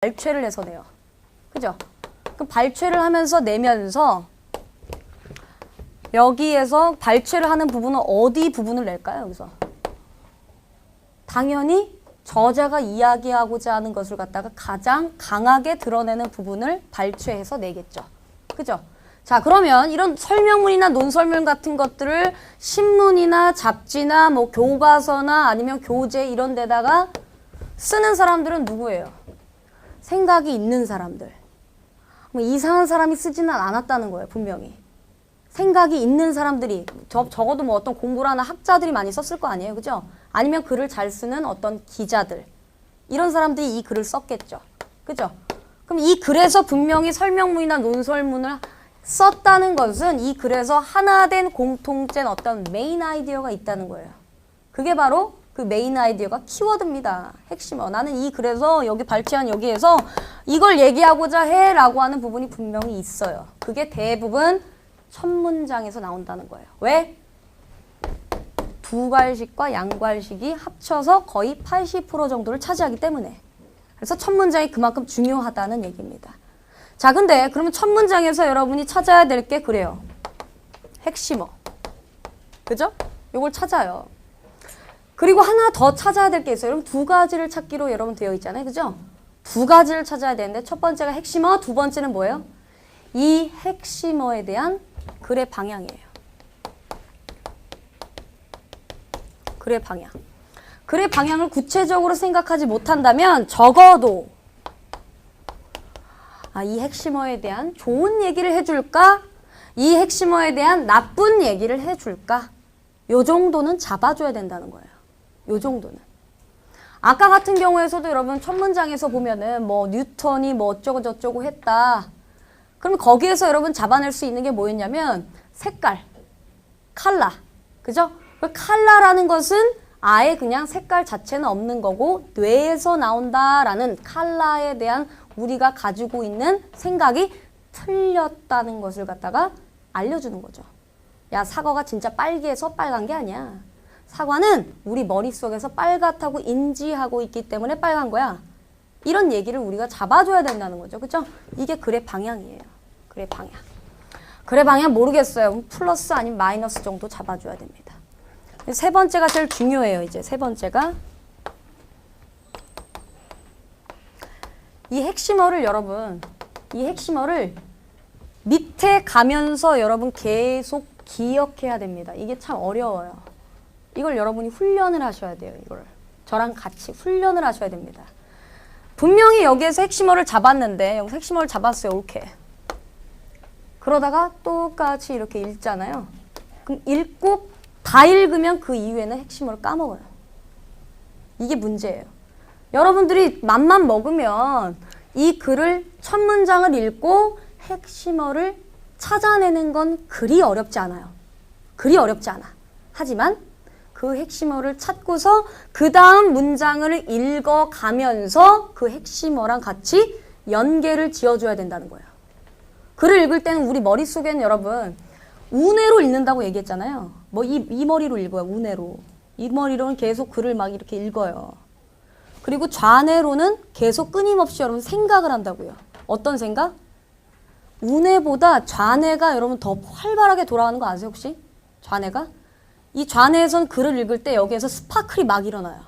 발췌를 해서 내요. 그죠? 그럼 발췌를 하면서 내면서 여기에서 발췌를 하는 부분은 어디 부분을 낼까요? 여기서 당연히 저자가 이야기하고자 하는 것을 갖다가 가장 강하게 드러내는 부분을 발췌해서 내겠죠. 그죠? 자, 그러면 이런 설명문이나 논설문 같은 것들을 신문이나 잡지나 뭐 교과서나 아니면 교재 이런 데다가 쓰는 사람들은 누구예요? 생각이 있는 사람들. 뭐 이상한 사람이 쓰지는 않았다는 거예요, 분명히. 생각이 있는 사람들이 저, 적어도 뭐 어떤 공부를 하는 학자들이 많이 썼을 거 아니에요, 그죠? 아니면 글을 잘 쓰는 어떤 기자들 이런 사람들이 이 글을 썼겠죠, 그죠? 그럼 이 글에서 분명히 설명문이나 논설문을 썼다는 것은 이 글에서 하나된 공통된 어떤 메인 아이디어가 있다는 거예요. 그게 바로 그 메인 아이디어가 키워드입니다. 핵심어. 나는 이 글에서 여기 발췌한 여기에서 이걸 얘기하고자 해라고 하는 부분이 분명히 있어요. 그게 대부분 첫 문장에서 나온다는 거예요. 왜? 두괄식과 양괄식이 합쳐서 거의 80% 정도를 차지하기 때문에. 그래서 첫 문장이 그만큼 중요하다는 얘기입니다. 자, 근데 그러면 첫 문장에서 여러분이 찾아야 될 게 그래요. 핵심어. 그죠? 요걸 찾아요. 그리고 하나 더 찾아야 될 게 있어요. 여러분 두 가지를 찾기로 여러분 되어 있잖아요. 그죠? 두 가지를 찾아야 되는데 첫 번째가 핵심어, 두 번째는 뭐예요? 이 핵심어에 대한 글의 방향이에요. 글의 방향. 글의 방향을 구체적으로 생각하지 못한다면 적어도 아, 이 핵심어에 대한 좋은 얘기를 해줄까? 이 핵심어에 대한 나쁜 얘기를 해줄까? 요 정도는 잡아줘야 된다는 거예요. 요 정도는. 아까 같은 경우에서도 여러분 첫 문장에서 보면은 뭐 뉴턴이 뭐 어쩌고 저쩌고 했다. 그럼 거기에서 여러분 잡아낼 수 있는 게 뭐였냐면 색깔, 칼라. 그죠? 그 칼라라는 것은 아예 그냥 색깔 자체는 없는 거고 뇌에서 나온다라는 칼라에 대한 우리가 가지고 있는 생각이 틀렸다는 것을 갖다가 알려주는 거죠. 야, 사과가 진짜 빨개서 빨간 게 아니야. 사과는 우리 머릿속에서 빨갛다고 인지하고 있기 때문에 빨간 거야. 이런 얘기를 우리가 잡아줘야 된다는 거죠. 그죠? 이게 글의 방향이에요. 글의 방향. 글의 방향 모르겠어요. 플러스 아니면 마이너스 정도 잡아줘야 됩니다. 세 번째가 제일 중요해요. 이제 세 번째가 이 핵심어를 여러분, 이 핵심어를 밑에 가면서 여러분 계속 기억해야 됩니다. 이게 참 어려워요. 이걸 여러분이 훈련을 하셔야 돼요. 이걸 저랑 같이 훈련을 하셔야 됩니다. 분명히 여기에서 핵심어를 잡았는데 여기서 핵심어를 잡았어요. 옳게. 그러다가 똑같이 이렇게 읽잖아요. 그럼 읽고 다 읽으면 그 이후에는 핵심어를 까먹어요. 이게 문제예요. 여러분들이 맘만 먹으면 이 글을 첫 문장을 읽고 핵심어를 찾아내는 건 그리 어렵지 않아요. 그리 어렵지 않아. 하지만 그 핵심어를 찾고서 그 다음 문장을 읽어가면서 그 핵심어랑 같이 연계를 지어줘야 된다는 거예요. 글을 읽을 때는 우리 머릿속에는 여러분 운해로 읽는다고 얘기했잖아요. 뭐 이 이 머리로 읽어요. 운해로. 이 머리로는 계속 글을 막 이렇게 읽어요. 그리고 좌뇌로는 계속 끊임없이 여러분 생각을 한다고요. 어떤 생각? 우뇌보다 좌뇌가 여러분 더 활발하게 돌아가는 거 아세요 혹시? 좌뇌가? 이 좌뇌에선 글을 읽을 때 여기에서 스파클이 막 일어나요.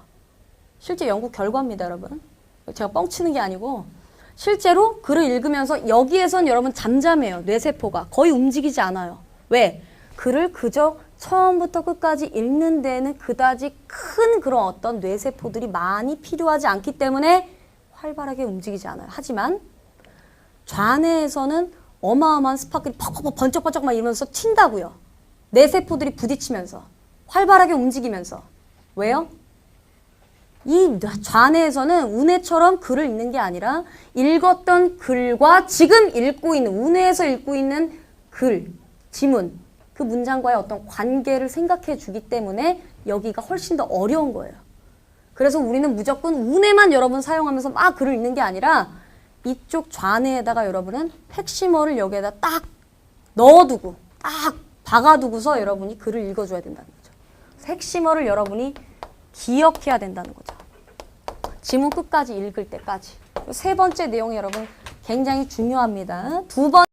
실제 연구 결과입니다 여러분. 제가 뻥치는 게 아니고 실제로 글을 읽으면서 여기에선 여러분 잠잠해요. 뇌세포가 거의 움직이지 않아요. 왜? 글을 그저 처음부터 끝까지 읽는 데에는 그다지 큰 그런 어떤 뇌세포들이 많이 필요하지 않기 때문에 활발하게 움직이지 않아요. 하지만 좌뇌에서는 어마어마한 스파클이 퍽퍽퍽 번쩍번쩍 막 이러면서 튄다고요. 뇌세포들이 부딪히면서 활발하게 움직이면서 왜요? 이 좌뇌에서는 우뇌처럼 글을 읽는 게 아니라 읽었던 글과 지금 읽고 있는 우뇌에서 읽고 있는 글, 지문, 그 문장과의 어떤 관계를 생각해 주기 때문에 여기가 훨씬 더 어려운 거예요. 그래서 우리는 무조건 우뇌만 여러분 사용하면서 막 글을 읽는 게 아니라 이쪽 좌뇌에다가 여러분은 핵심어를 여기에다 딱 넣어두고 딱 박아두고서 여러분이 글을 읽어줘야 거죠. 핵심어를 여러분이 기억해야 된다는 거죠. 지문 끝까지 읽을 때까지. 세 번째 내용 여러분 굉장히 중요합니다. 두 번.